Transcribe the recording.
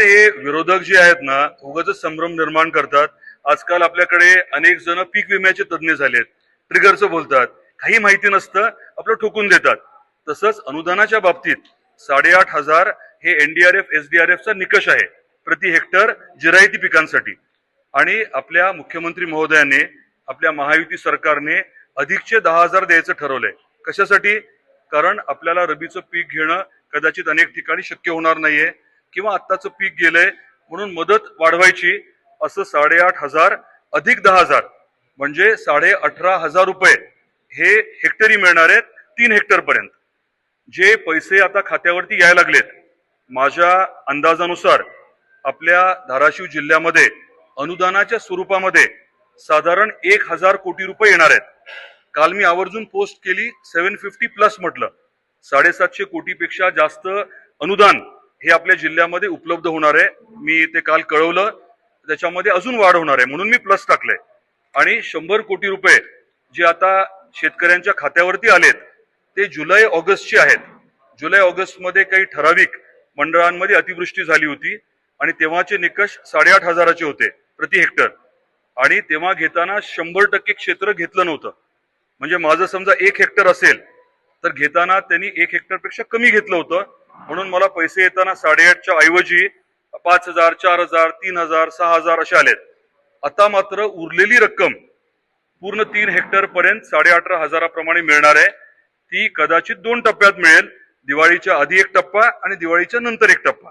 नाही हे विरोधक जे आहेत ना उगाच संभ्रम निर्माण करतात. आजकाल आपल्याकडे अनेक जण पीक विम्याचे तज्ज्ञ झालेत. ट्रिगरचं बोलतात. काही माहिती नसतं आपलं ठोकून देतात. तसंच अनुदानाच्या बाबतीत साडेआठ हजार हे एनडीआरएफ एसडीआरएफचा निकष आहे. प्रति हेक्टर जिरायती पिकांसाठी. आणि आपल्या मुख्यमंत्री महोदयाने आपल्या महायुती सरकारने अधिकचे दहा हजार द्यायचं ठरवलंय. कशासाठी? कारण आपल्याला रबीचं पीक घेणं कदाचित अनेक ठिकाणी शक्य होणार नाहीये. किंवा आत्ताचं पीक गेलंय म्हणून मदत वाढवायची असं साडेआठ हजार अधिक दहा हजार म्हणजे साडे अठरा हजार रुपये हे हेक्टरी मिळणार आहेत तीन हेक्टरपर्यंत जे पैसे आता खात्यावरती यायला लागलेत माझ्या अंदाजानुसार आपल्या धाराशिव जिल्ह्यामध्ये अनुदानाच्या स्वरूपामध्ये साधारण एक हजार कोटी रुपये येणार आहेत. काल मी आवर्जून पोस्ट केली सेव्हन फिफ्टी प्लस म्हटलं. साडेसातशे कोटीपेक्षा जास्त अनुदान हे आपल्या जिल्ह्यामध्ये उपलब्ध होणार आहे. मी ते काल कळवलं. त्याच्यामध्ये अजून वाढ होणार आहे म्हणून मी प्लस टाकलंय. आणि शंभर कोटी रुपये जे आता शेतकऱ्यांच्या खात्यावरती आलेत ते जुलै ऑगस्टचे आहेत. जुलै ऑगस्टमध्ये काही ठराविक मंडळांमध्ये अतिवृष्टी झाली होती आणि तेव्हाचे निकष साडेआठ हजाराचे होते प्रति हेक्टर. आणि तेव्हा घेताना शंभर टक्के क्षेत्र घेतलं नव्हतं. म्हणजे माझं समजा एक हेक्टर असेल तर घेताना त्यांनी एक हेक्टरपेक्षा कमी घेतलं होतं. म्हणून मला पैसे येताना साडेआठच्या ऐवजी पाच हजार चार हजार तीन हजार सहा हजार असे आलेत. आता मात्र उरलेली रक्कम पूर्ण तीन हेक्टर पर्यंत साडे अठरा हजाराप्रमाणे मिळणार आहे. ती कदाचित दोन टप्प्यात मिळेल. दिवाळीच्या आधी एक टप्पा आणि दिवाळीच्या नंतर एक टप्पा.